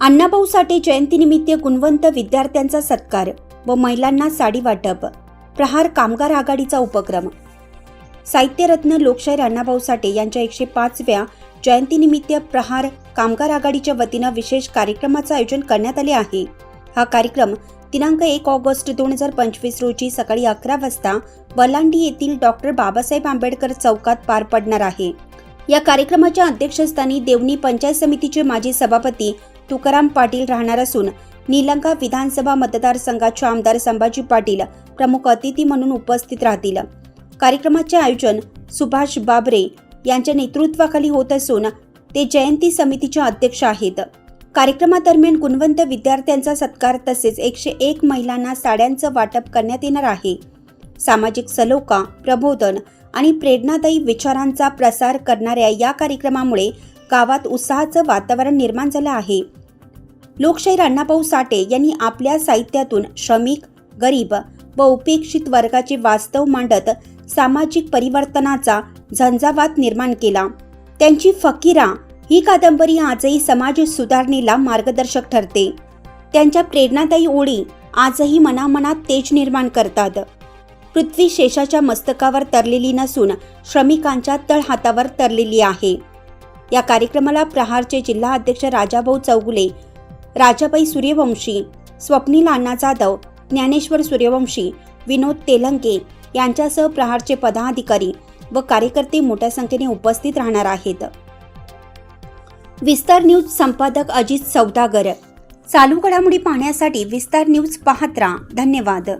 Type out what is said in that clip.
अण्णाभाऊ साठे जयंतीनिमित्त गुणवंत विद्यार्थ्यांचा सत्कार व महिलांना साडी वाटप प्रहार कामगार आघाडीचा उपक्रम. साहित्यरत्न लोकशाहीर अण्णाभाऊ साठे यांच्या एकशे पाचव्या जयंतीनिमित्त प्रहार कामगार आघाडीच्या वतीनं विशेष कार्यक्रमाचं आयोजन करण्यात आले आहे. हा कार्यक्रम दिनांक एक ऑगस्ट दोन हजार पंचवीस रोजी सकाळी अकरा वाजता वलांडी येथील डॉक्टर बाबासाहेब आंबेडकर चौकात पार पडणार आहे. या कार्यक्रमाच्या अध्यक्षस्थानी देवणी पंचायत समितीचे माजी सभापती तुकाराम पाटील राहणार असून निलंगा विधानसभा मतदारसंघाचे आमदार संभाजी पाटील प्रमुख अतिथी म्हणून उपस्थित राहतील. कार्यक्रमाचे आयोजन सुभाष बाबरे यांच्या नेतृत्वाखाली होत असून ते जयंती समितीचे अध्यक्ष आहेत. कार्यक्रमादरम्यान गुणवंत विद्यार्थ्यांचा सत्कार तसेच एकशे एक महिलांना साड्यांचं वाटप करण्यात येणार आहे. सामाजिक सलोखा प्रबोधन आणि प्रेरणादायी विचारांचा प्रसार करणाऱ्या या कार्यक्रमामुळे गावात उत्साहाचं वातावरण निर्माण झालं आहे. लोकशाहीर अण्णाभाऊ साठे यांनी आपल्या साहित्यातून श्रमिक गरीब व उपेक्षित वर्गाचे वास्तव मांडत सामाजिक परिवर्तनाचा झंझावात निर्माण केला. त्यांची फकीरा ही कादंबरी आजही समाज सुधारणेला मार्गदर्शक ठरते. त्यांच्या प्रेरणादायी ओळी आजही मनामनात तेज निर्माण करतात. पृथ्वी शेषाच्या मस्तकावर तरलेली नसून श्रमिकांच्या तळहातावर तरलेली आहे. या कार्यक्रमाला प्रहारचे जिल्हा अध्यक्ष राजाभाऊ चौगुले राजाबाई सूर्यवंशी स्वप्नील अण्णा जाधव ज्ञानेश्वर सूर्यवंशी विनोद तेलंगे यांच्यासह प्रहारचे पदाधिकारी व कार्यकर्ते मोठ्या संख्येने उपस्थित राहणार आहेत. विस्तार न्यूज संपादक अजित सौदागर. चालू घडामोडी पाहण्यासाठी विस्तार न्यूज पाहत राहा. धन्यवाद.